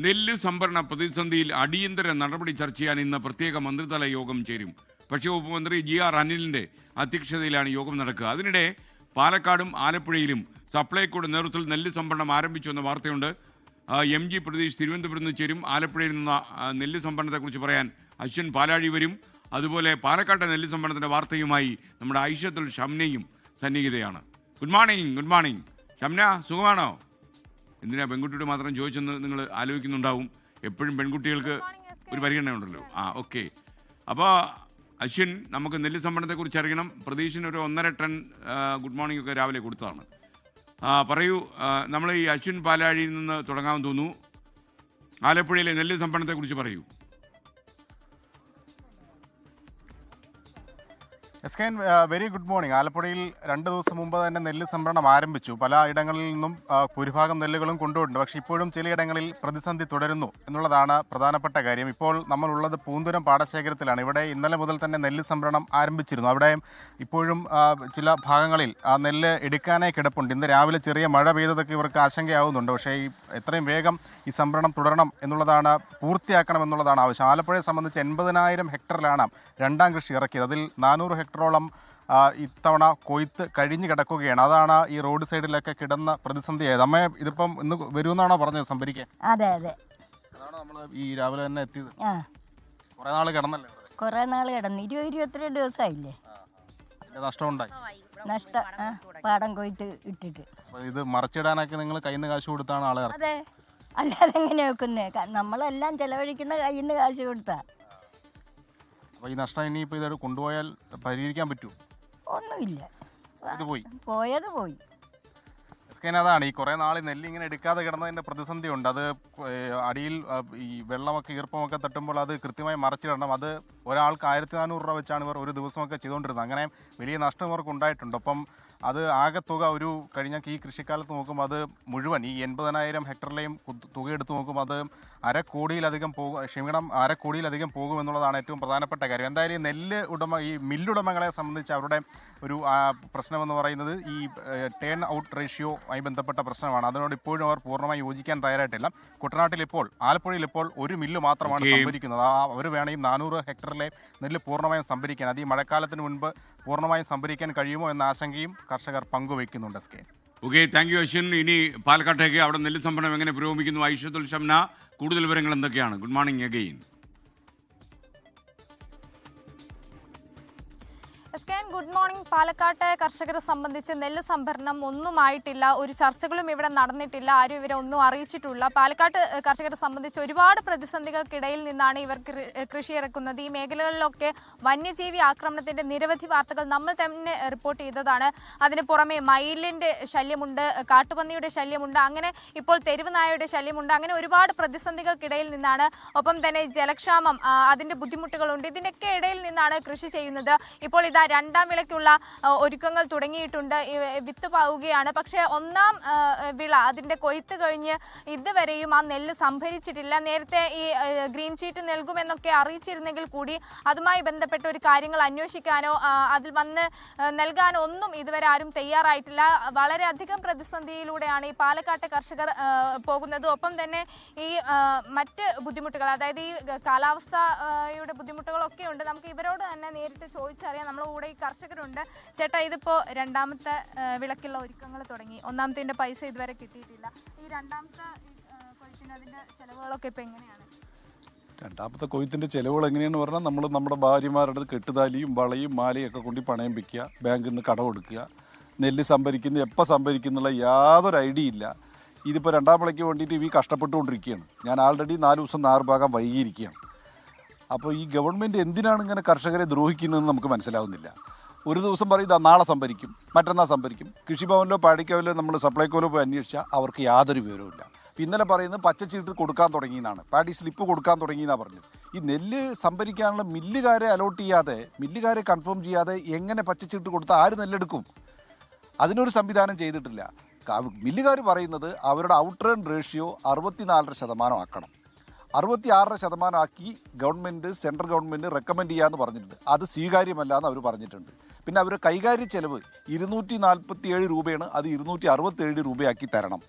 നെല്ല് സംഭരണ പ്രതിസന്ധിയിൽ അടിയന്തര നടപടി ചർച്ച ചെയ്യാൻ ഇന്ന് പ്രത്യേക മന്ത്രിതല യോഗം ചേരും. ഭക്ഷ്യവകുപ്പ് ജി ആർ അനിലിന്റെ അധ്യക്ഷതയിലാണ് യോഗം നടക്കുക. അതിനിടെ പാലക്കാടും ആലപ്പുഴയിലും സപ്ലൈകോയുടെ നേതൃത്വത്തിൽ നെല്ല് സംഭരണം ആരംഭിച്ചു എന്ന വാർത്തയുണ്ട്. എം ജി പ്രതീഷ് തിരുവനന്തപുരത്ത് നിന്ന് ചേരും. ആലപ്പുഴയിൽ നിന്ന് നെല്ല് സംഭരണത്തെക്കുറിച്ച് പറയാൻ അശ്വൻ പാലാഴി വരും. അതുപോലെ പാലക്കാട്ടെ നെല്ല് സംഭരണത്തിന്റെ വാർത്തയുമായി നമ്മുടെ ഐഷത്തുൽ ഷംനയും സന്നിഹിതയാണ്. Good morning good morning. Shamna സുഖമാണോ? എന്തിനാ പെൺകുട്ടിയോട് മാത്രം ചോദിച്ചെന്ന് നിങ്ങൾ ആലോചിക്കുന്നുണ്ടാവും? എപ്പോഴും പെൺകുട്ടികൾക്ക് ഒരു പരിഗണന ഉണ്ടല്ലോ. ആ ഓക്കെ. അപ്പോൾ അശ്വിൻ നമുക്ക് നെല്ല് സംഭരണത്തെക്കുറിച്ച് അറിയണം. പ്രതീക്ഷിന് ഒരു ഒന്നര ടൺ ഗുഡ് മോർണിംഗ് ഒക്കെ രാവിലെ കൊടുത്തതാണ്. ആ, പറയൂ നമ്മൾ ഈ അശ്വിൻ പാലാഴിയിൽ നിന്ന് തുടങ്ങാമെന്ന് തോന്നുന്നു. ആലപ്പുഴയിലെ നെല്ല് സംഭരണത്തെക്കുറിച്ച് പറയൂ. S K very good morning ആലപ്പുഴയിൽ രണ്ട് ദിവസം മുമ്പ് തന്നെ നെല്ല് സംഭരണം ആരംഭിച്ചു. പല ഇടങ്ങളിൽ നിന്നും ഭൂരിഭാഗം നെല്ലുകളും കൊണ്ടുപോയിട്ടുണ്ട് പക്ഷേ ഇപ്പോഴും ചിലയിടങ്ങളിൽ പ്രതിസന്ധി തുടരുന്നു എന്നുള്ളതാണ് പ്രധാനപ്പെട്ട കാര്യം. ഇപ്പോൾ നമ്മളുള്ളത് പൂന്തുരം പാടശേഖരത്തിലാണ്. ഇവിടെ ഇന്നലെ മുതൽ തന്നെ നെല്ല് സംഭരണം ആരംഭിച്ചിരുന്നു. അവിടെ ഇപ്പോഴും ചില ഭാഗങ്ങളിൽ ആ നെല്ല് എടുക്കാനായി കിടപ്പുണ്ട്. ഇന്ന് രാവിലെ ചെറിയ മഴ പെയ്തതൊക്കെ ഇവർക്ക് ആശങ്കയാവുന്നുണ്ട്. പക്ഷേ ഈ എത്രയും വേഗം ഈ സംഭരണം തുടരണം എന്നുള്ളതാണ് പൂർത്തിയാക്കണം എന്നുള്ളതാണ് ആവശ്യം. ആലപ്പുഴയെ സംബന്ധിച്ച് എൺപതിനായിരം ഹെക്ടറിലാണ് രണ്ടാം കൃഷി ഇറക്കിയത്. അതിൽ നാനൂറ് ഹെക്ടറോളം ആ, ഇത്തവണ കൊയ്ത്ത് കഴിഞ്ഞു കിടക്കുകയാണ്. അതാണ് ഈ റോഡ് സൈഡിലൊക്കെ കിടന്ന പ്രതിസന്ധിയായത്. അമ്മ ഇതിപ്പം ഇന്ന് വരുമെന്നാണോ പറഞ്ഞത് സംഭരിക്കാൻ? അതെ അതെ. അതാണ് നമ്മൾ ഈ രാവിലെ തന്നെ എത്തിയത്. ആ. കുറേ നാൾ കിടന്നല്ലേ? കുറേ നാൾ കിടന്നു. ഇരുപത് ഇരുപത്തിരണ്ട് ദിവസമായില്ലേ നഷ്ടമുണ്ടായി. നഷ്ട ആ പാടം കൊയ്ത്ത് ഇട്ടിട്ട്. ഇത് മറച്ചിടാനൊക്കെ നിങ്ങൾ കയ്യിൽ നിന്ന് കാശ് കൊടുത്താണ് ആളെ അതെ. അല്ലാതെ എങ്ങനെ വെക്കുന്നേ? നമ്മളെല്ലാം ചെലവഴിക്കുന്ന കയ്യിൽ നിന്ന് കാശ് കൊടുത്താ. അപ്പോൾ ഈ നഷ്ടം ഇനിയിപ്പോൾ ഇത് കൊണ്ടുപോയാൽ പരിഹരിക്കാൻ പറ്റുമോ ഒന്നുമില്ല. ഇത് പോയി. പോയത് പോയി. എസ്കേൻ അതാണ്. ഈ കുറേ നാൾ നെല്ല് ഇങ്ങനെ എടുക്കാതെ കിടന്നതിന്റെ പ്രതിസന്ധി ഉണ്ട്. അത് അടിയിൽ ഈ വെള്ളമൊക്കെ ഈർപ്പമൊക്കെ തട്ടുമ്പോൾ അത് കൃത്യമായി മറച്ചിടണം. അത് ഒരാൾക്ക് ആയിരത്തി നാനൂറ് രൂപ വെച്ചാണ് ഇവർ ഒരു ദിവസമൊക്കെ ചെയ്തുകൊണ്ടിരുന്നത്. അങ്ങനെ വലിയ നഷ്ടം ഇവർക്ക് ഉണ്ടായിട്ടുണ്ട്. അപ്പം അത് ആകെ തുക ഒരു കഴിഞ്ഞ ഈ കൃഷിക്കാലത്ത് നോക്കുമ്പോൾ അത് മുഴുവൻ ഈ എൺപതിനായിരം ഹെക്ടറിലെയും തുക എടുത്ത് നോക്കുമ്പോൾ അത് അരക്കോടിയിലധികം പോകും ക്ഷമിക്കണം അരക്കോടിയിലധികം പോകും എന്നുള്ളതാണ് ഏറ്റവും പ്രധാനപ്പെട്ട കാര്യം. എന്തായാലും ഈ നെല്ല് ഉടമ ഈ മില്ലുടമകളെ സംബന്ധിച്ച് അവരുടെ ഒരു പ്രശ്നമെന്ന് പറയുന്നത് ഈ ടേൺ ഔട്ട് റേഷ്യോ ആയി ബന്ധപ്പെട്ട പ്രശ്നമാണ്. അതിനോട് ഇപ്പോഴും അവർ പൂർണമായി യോജിക്കാൻ തയ്യാറായിട്ടില്ല. കുട്ടനാട്ടിൽ ഇപ്പോൾ ആലപ്പുഴയിൽ ഇപ്പോൾ ഒരു മില്ല് മാത്രമാണ്. സംഭരിക്കുന്നത്. ആ അവർ വേണമെങ്കിൽ നാനൂറ് നാനൂറ് ഹെക്ടറിലെ നെല്ല് പൂർണമായും സംഭരിക്കാൻ അത് ഈ മഴക്കാലത്തിന് മുൻപ് പൂർണമായും സംഭരിക്കാൻ കഴിയുമോ എന്ന ആശങ്കയും കർഷകർ പങ്കുവയ്ക്കുന്നുണ്ട് S K. Okay thank you Ashwin. ഇനി പാലക്കാട്ടേക്ക് അവിടെ നെല്ല് സംഭരണം എങ്ങനെ പുരോഗമിക്കുന്നു? ഐഷത്തുൽ ഷംന കൂടുതൽ വിവരങ്ങൾ എന്തൊക്കെയാണ്? ഗുഡ് മോർണിംഗ് അഗെയിൻ പാലക്കാട്ടെ കർഷകരെ സംബന്ധിച്ച് നെല്ല് സംഭരണം ഒന്നുമായിട്ടില്ല. ഒരു ചർച്ചകളും ഇവിടെ നടന്നിട്ടില്ല. ആരും ഇവരെ ഒന്നും അറിയിച്ചിട്ടില്ല. പാലക്കാട്ട് കർഷകരെ സംബന്ധിച്ച് ഒരുപാട് പ്രതിസന്ധികൾക്കിടയിൽ നിന്നാണ് ഇവർ കൃഷി ഇറക്കുന്നത്. ഈ മേഖലകളിലൊക്കെ വന്യജീവി ആക്രമണത്തിന്റെ നിരവധി വാർത്തകൾ നമ്മൾ തന്നെ റിപ്പോർട്ട് ചെയ്തതാണ്. അതിന് പുറമെ മയിലിന്റെ ശല്യമുണ്ട് കാട്ടുപന്നിയുടെ ശല്യമുണ്ട് അങ്ങനെ ഇപ്പോൾ തെരുവ് നായയുടെ ശല്യമുണ്ട് അങ്ങനെ ഒരുപാട് പ്രതിസന്ധികൾക്കിടയിൽ നിന്നാണ്. ഒപ്പം തന്നെ ജലക്ഷാമം അതിന്റെ ബുദ്ധിമുട്ടുകളുണ്ട്. ഇതിന്റെയൊക്കെ ഇടയിൽ നിന്നാണ് കൃഷി ചെയ്യുന്നത്. ഇപ്പോൾ ഇതാ രണ്ടാം വിളയ്ക്കുള്ള ഒരുക്കങ്ങൾ തുടങ്ങിയിട്ടുണ്ട്. വിത്ത് പാവുകയാണ് പക്ഷെ ഒന്നാം വിള അതിന്റെ കൊയ്ത്ത് കഴിഞ്ഞ് ഇതുവരെയും ആ നെല്ല് സംഭരിച്ചിട്ടില്ല. നേരത്തെ ഈ ഗ്രീൻ ഷീറ്റ് നൽകുമെന്നൊക്കെ അറിയിച്ചിരുന്നെങ്കിൽ കൂടി അതുമായി ബന്ധപ്പെട്ട ഒരു കാര്യങ്ങൾ അന്വേഷിക്കാനോ അതിൽ വന്ന് നൽകാനോ ഒന്നും ഇതുവരെ ആരും തയ്യാറായിട്ടില്ല. വളരെയധികം പ്രതിസന്ധിയിലൂടെയാണ് ഈ പാലക്കാട്ടെ കർഷകർ പോകുന്നത്. ഒപ്പം തന്നെ ഈ മറ്റ് ബുദ്ധിമുട്ടുകൾ അതായത് ഈ കാലാവസ്ഥയുടെ ബുദ്ധിമുട്ടുകളൊക്കെ ഉണ്ട്. നമുക്ക് ഇവരോട് തന്നെ നേരിട്ട് ചോദിച്ചറിയാം. നമ്മുടെ കൂടെ ഈ കർഷകരുണ്ട്. ചേട്ടാ ഇതിപ്പോ രണ്ടാമത്തെ വിളക്കുള്ള ഒരുക്കങ്ങൾ തുടങ്ങി. ഒന്നാമത്തെ പൈസ ഇതുവരെ കിട്ടിയിട്ടില്ല. ഈ രണ്ടാമത്തെ കൊയ്ത്തിന് അതിന്റെ ചെലവുകളൊക്കെ ഇപ്പൊ എങ്ങനെയാണ്? രണ്ടാമത്തെ കൊയ്ത്തിന്റെ ചെലവുകൾ എങ്ങനെയാണെന്ന് പറഞ്ഞാൽ നമ്മൾ നമ്മുടെ ഭാര്യമാരുടെ കെട്ടുതാലിയും വളയും മാലയും ഒക്കെ കൊണ്ട് പണയം വയ്ക്കുക ബാങ്കിൽ നിന്ന് കട കൊടുക്കുക നെല്ല് സംഭരിക്കുന്നു എപ്പോൾ സംഭരിക്കുന്നുള്ള യാതൊരു ഐഡിയ ഇല്ല. ഇതിപ്പോൾ രണ്ടാം വിളയ്ക്ക് വേണ്ടിയിട്ട് ഈ കഷ്ടപ്പെട്ടുകൊണ്ടിരിക്കുകയാണ്. ഞാൻ ആൾറെഡി നാല് ദിവസം നാറ് ഭാഗം വൈകിയിരിക്കുകയാണ്. അപ്പോൾ ഈ ഗവൺമെന്റ് എന്തിനാണ് ഇങ്ങനെ കർഷകരെ ദ്രോഹിക്കുന്നതെന്ന് നമുക്ക് മനസ്സിലാവുന്നില്ല. ഒരു ദിവസം പറയും നാളെ സംഭരിക്കും. മറ്റന്നാൾ സംഭരിക്കും. കൃഷിഭവനിലോ പാടിക്കാവിലോ നമ്മൾ സപ്ലൈക്കോലോ പോയി അന്വേഷിച്ചാൽ അവർക്ക് യാതൊരു വിവരവുമില്ല. ഇന്നലെ പറയുന്നത് പച്ചച്ചീട്ട് കൊടുക്കാൻ തുടങ്ങിയെന്നാണ്. പാടി സ്ലിപ്പ് കൊടുക്കാൻ തുടങ്ങിയെന്നാണ് പറഞ്ഞത്. ഈ നെല്ല് സംഭരിക്കാനുള്ള മില്ലുകാരെ അലോട്ട് ചെയ്യാതെ മില്ലുകാരെ കൺഫേം ചെയ്യാതെ എങ്ങനെ പച്ചച്ചീട്ട് കൊടുത്താൽ ആര് നെല്ലെടുക്കും? അതിനൊരു സംവിധാനം ചെയ്തിട്ടില്ല. മില്ലുകാർ പറയുന്നത് അവരുടെ ഔട്ട് റേൺ റേഷ്യോ അറുപത്തിനാലര ശതമാനം ആക്കണം. അറുപത്തി ആറര ശതമാനമാക്കി ഗവൺമെന്റ് സെൻട്രൽ ഗവൺമെന്റ് റെക്കമെൻഡ് ചെയ്യാമെന്ന് പറഞ്ഞിട്ടുണ്ട്. അത് സ്വീകാര്യമല്ല എന്ന് അവർ പറഞ്ഞിട്ടുണ്ട്. പിന്നെ അവരുടെ കൈകാര്യ ചെലവ് ഇരുന്നൂറ്റി നാൽപ്പത്തി ഏഴ് രൂപയാണ്. അത് ഇരുന്നൂറ്റി അറുപത്തേഴ് രൂപയാക്കി തരണം.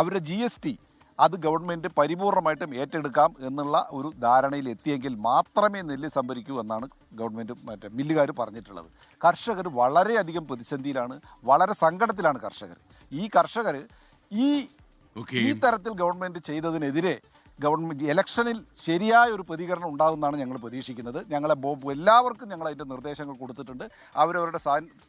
അവരുടെ ജി എസ് ടി അത് ഗവൺമെന്റ് പരിപൂർണമായിട്ടും ഏറ്റെടുക്കാം എന്നുള്ള ഒരു ധാരണയിൽ എത്തിയെങ്കിൽ മാത്രമേ നെല്ല് സംഭരിക്കൂ എന്നാണ് ഗവൺമെന്റ് മറ്റേ മില്ലുകാർ പറഞ്ഞിട്ടുള്ളത്. കർഷകർ വളരെയധികം പ്രതിസന്ധിയിലാണ് വളരെ സങ്കടത്തിലാണ് കർഷകർ. ഈ കർഷകർ ഈ ഈ തരത്തിൽ ഗവൺമെന്റ് ചെയ്തതിനെതിരെ ഗവൺമെന്റ് ഇലക്ഷനിൽ ശരിയായ ഒരു പ്രതികരണം ഉണ്ടാകുമെന്നാണ് ഞങ്ങൾ പ്രതീക്ഷിക്കുന്നത്. ഞങ്ങളെ ബോബ് എല്ലാവർക്കും ഞങ്ങൾ അതിന്റെ നിർദ്ദേശങ്ങൾ കൊടുത്തിട്ടുണ്ട്. അവരവരുടെ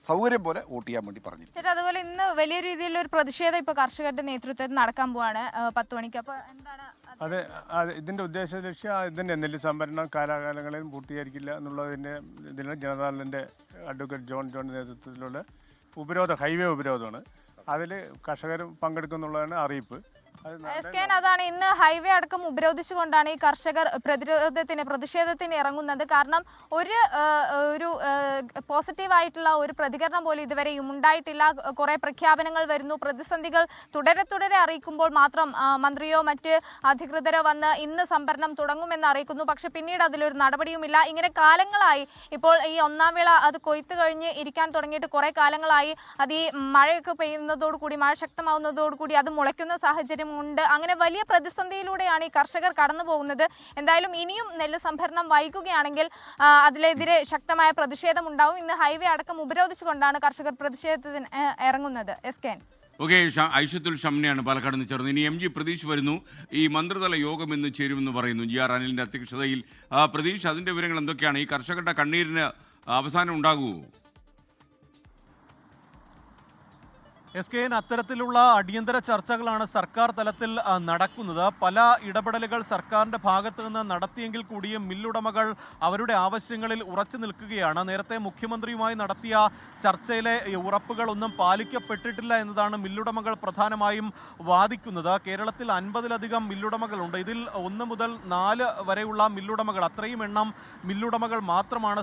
സൗകര്യം പോലെ വോട്ട് ചെയ്യാൻ വേണ്ടി പറഞ്ഞു ചേട്ടാ അതുപോലെ ഇന്ന് വലിയ രീതിയിലുള്ള ഒരു പ്രതിഷേധം ഇപ്പോൾ കർഷകരുടെ നേതൃത്വത്തിൽ നടക്കാൻ പോവാണ് പത്ത് മണിക്ക്. അപ്പോൾ എന്താണ് അതെ? ഇതിന്റെ ഇതിന്റെ ഉദ്ദേശ ലക്ഷ്യം ഇതിന്റെ നെല്ല് സംഭരണം കാലാകാലങ്ങളിൽ പൂർത്തീകരിക്കില്ല എന്നുള്ളതിന്റെ ഇതിൽ ജനതാദളിന്റെ അഡ്വക്കേറ്റ് ജോൺ ജോൺ നേതൃത്വത്തിലുള്ള ഉപരോധം ഹൈവേ ഉപരോധമാണ്. അതിൽ കർഷകർ പങ്കെടുക്കുന്നുള്ളതാണ് അറിയിപ്പ്. എസ് കെ അതാണ് ഇന്ന് ഹൈവേ അടക്കം ഉപരോധിച്ചുകൊണ്ടാണ് ഈ കർഷകർ പ്രതിരോധത്തിന് പ്രതിഷേധത്തിന് ഇറങ്ങുന്നത്. കാരണം ഒരു ഒരു പോസിറ്റീവ് ആയിട്ടുള്ള ഒരു പ്രതികരണം പോലും ഇതുവരെ ഉണ്ടായിട്ടില്ല. കുറെ പ്രഖ്യാപനങ്ങൾ വരുന്നു. പ്രതിസന്ധികൾ തുടരെ തുടരെ അറിയിക്കുമ്പോൾ മാത്രം മന്ത്രിയോ മറ്റ് അധികൃതരോ വന്ന് ഇന്ന് സംഭരണം തുടങ്ങുമെന്ന് അറിയിക്കുന്നു. പക്ഷെ പിന്നീട് അതിലൊരു നടപടിയുമില്ല. ഇങ്ങനെ കാലങ്ങളായി ഇപ്പോൾ ഈ ഒന്നാം വേള അത് കൊയ്ത്ത് കഴിഞ്ഞ് ഇരിക്കാൻ തുടങ്ങിയിട്ട് കുറെ കാലങ്ങളായി അത് ഈ മഴയൊക്കെ പെയ്യുന്നതോടുകൂടി മഴ ശക്തമാവുന്നതോടുകൂടി അത് മുളയ്ക്കുന്ന സാഹചര്യം ഉണ്ട്. അങ്ങനെ വലിയ പ്രതിസന്ധിയിലൂടെയാണ് ഈ കർഷകർ കടന്നു പോകുന്നത്. എന്തായാലും ഇനിയും നെല്ല് സംഭരണം വൈകുകയാണെങ്കിൽ അതിലെതിരെ ശക്തമായ പ്രതിഷേധം ഉണ്ടാവും. ഇന്ന് ഹൈവേ അടക്കം ഉപരോധിച്ചുകൊണ്ടാണ് കർഷകർ പ്രതിഷേധത്തിന് ഇറങ്ങുന്നത്. എസ് കെ ഓക്കെ ഐഷത്തുൽ ഷംനയാണ് പാലക്കാട് നിന്ന് ചേർന്ന് ഇനി എം ജി പ്രതീഷ് വരുന്നു. ഈ മന്ത്രിതല യോഗം ഇന്ന് ചേരുമെന്ന് പറയുന്നു. ജി ആർ അനിലിന്റെ അധ്യക്ഷതയിൽ. പ്രതീഷ് അതിന്റെ വിവരങ്ങൾ എന്തൊക്കെയാണ്? ഈ കർഷകരുടെ കണ്ണീരിന് അവസാനം ഉണ്ടാകുമോ? എസ് കെ എൻ അത്തരത്തിലുള്ള അടിയന്തര ചർച്ചകളാണ് സർക്കാർ തലത്തിൽ നടക്കുന്നത്. പല ഇടപെടലുകൾ സർക്കാരിന്റെ ഭാഗത്തു നിന്ന് നടത്തിയെങ്കിൽ കൂടിയും മില്ലുടമകൾ അവരുടെ ആവശ്യങ്ങളിൽ ഉറച്ചു നിൽക്കുകയാണ്. നേരത്തെ മുഖ്യമന്ത്രിയുമായി നടത്തിയ ചർച്ചയിലെ ഉറപ്പുകളൊന്നും പാലിക്കപ്പെട്ടിട്ടില്ല എന്നതാണ് മില്ലുടമകൾ പ്രധാനമായും വാദിക്കുന്നത്. കേരളത്തിൽ അൻപതിലധികം മില്ലുടമകളുണ്ട്. ഇതിൽ ഒന്ന് മുതൽ നാല് വരെയുള്ള മില്ലുടമകൾ അത്രയും എണ്ണം മില്ലുടമകൾ മാത്രമാണ്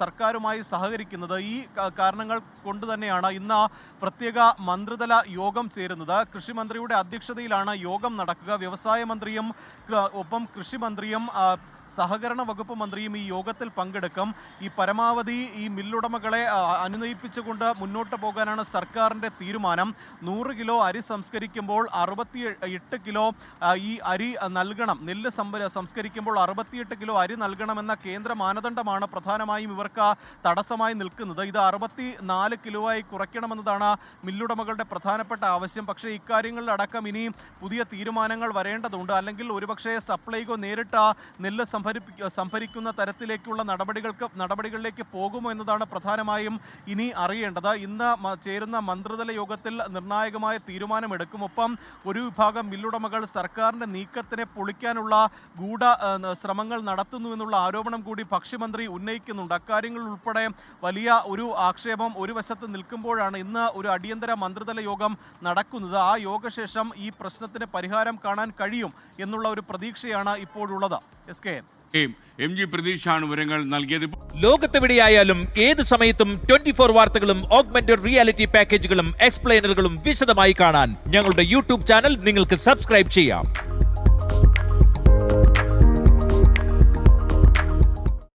സർക്കാരുമായി സഹകരിക്കുന്നത്. ഈ കാരണങ്ങൾ കൊണ്ട് തന്നെയാണ് ഇന്ന് പ്രത്യേക മന്ത്രിതല യോഗം ചേരുന്നത്. കൃഷിമന്ത്രിയുടെ അധ്യക്ഷതയിലാണ് യോഗം നടക്കുക. വ്യവസായ മന്ത്രിയും ഒപ്പം കൃഷിമന്ത്രിയും സഹകരണ വകുപ്പ് മന്ത്രിയും ഈ യോഗത്തിൽ പങ്കെടുക്കും. ഈ പരമാവധി ഈ മില്ലുടമകളെ അനുനയിപ്പിച്ചുകൊണ്ട് മുന്നോട്ട് പോകാനാണ് സർക്കാരിന്റെ തീരുമാനം. നൂറ് കിലോ അരി സംസ്കരിക്കുമ്പോൾ അറുപത്തി എട്ട് കിലോ ഈ അരി നൽകണം. നെല്ല് സംസ്കരിക്കുമ്പോൾ അറുപത്തിയെട്ട് കിലോ അരി നൽകണമെന്ന കേന്ദ്ര മാനദണ്ഡമാണ് പ്രധാനമായും ഇവർക്ക് തടസ്സമായി നിൽക്കുന്നത്. ഇത് അറുപത്തി നാല് ആയി കുറയ്ക്കണമെന്നതാണ് മില്ലുടമകളുടെ പ്രധാനപ്പെട്ട ആവശ്യം. പക്ഷേ ഇക്കാര്യങ്ങളിലടക്കം ഇനി പുതിയ തീരുമാനങ്ങൾ വരേണ്ടതുണ്ട്. അല്ലെങ്കിൽ ഒരുപക്ഷെ സപ്ലൈകോ നേരിട്ട് നെല്ല് സംഭരിപ്പി സംഭരിക്കുന്ന തരത്തിലേക്കുള്ള നടപടികൾക്ക് നടപടികളിലേക്ക് പോകുമോ എന്നതാണ് പ്രധാനമായും ഇനി അറിയേണ്ടത്. ഇന്ന് ചേരുന്ന മന്ത്രിതല യോഗത്തിൽ നിർണായകമായ തീരുമാനമെടുക്കും ഒപ്പം ഒരു വിഭാഗം മില്ലുടമകൾ സർക്കാരിന്റെ നീക്കത്തിനെ പൊളിക്കാനുള്ള ഗൂഢ ശ്രമങ്ങൾ നടത്തുന്നു എന്നുള്ള ആരോപണം കൂടി ഭക്ഷ്യമന്ത്രി ഉന്നയിക്കുന്നുണ്ട്. അക്കാര്യങ്ങൾ ഉൾപ്പെടെ വലിയ ഒരു ആക്ഷേപം ഒരു വശത്ത് നിൽക്കുമ്പോഴാണ് ഇന്ന് ഒരു അടിയന്തര മന്ത്രിതല യോഗം നടക്കുന്നത്. ആ യോഗശേഷം ഈ പ്രശ്നത്തിന് പരിഹാരം കാണാൻ കഴിയും എന്നുള്ള ഒരു പ്രതീക്ഷയാണ് ഇപ്പോഴുള്ളത്. S K M. ജി. പ്രതീക്ഷയാണ് വിവരങ്ങൾ നൽകിയത്. ലോകത്തെവിടെയായാലും ഏത് സമയത്തും ട്വന്റി ഫോർ വാർത്തകളും ഓഗ്മെന്റഡ് റിയാലിറ്റി പാക്കേജുകളും എക്സ്പ്ലെയിനറുകളും വിശദമായി കാണാൻ ഞങ്ങളുടെ യൂട്യൂബ് ചാനൽ നിങ്ങൾക്ക് സബ്സ്ക്രൈബ് ചെയ്യാം.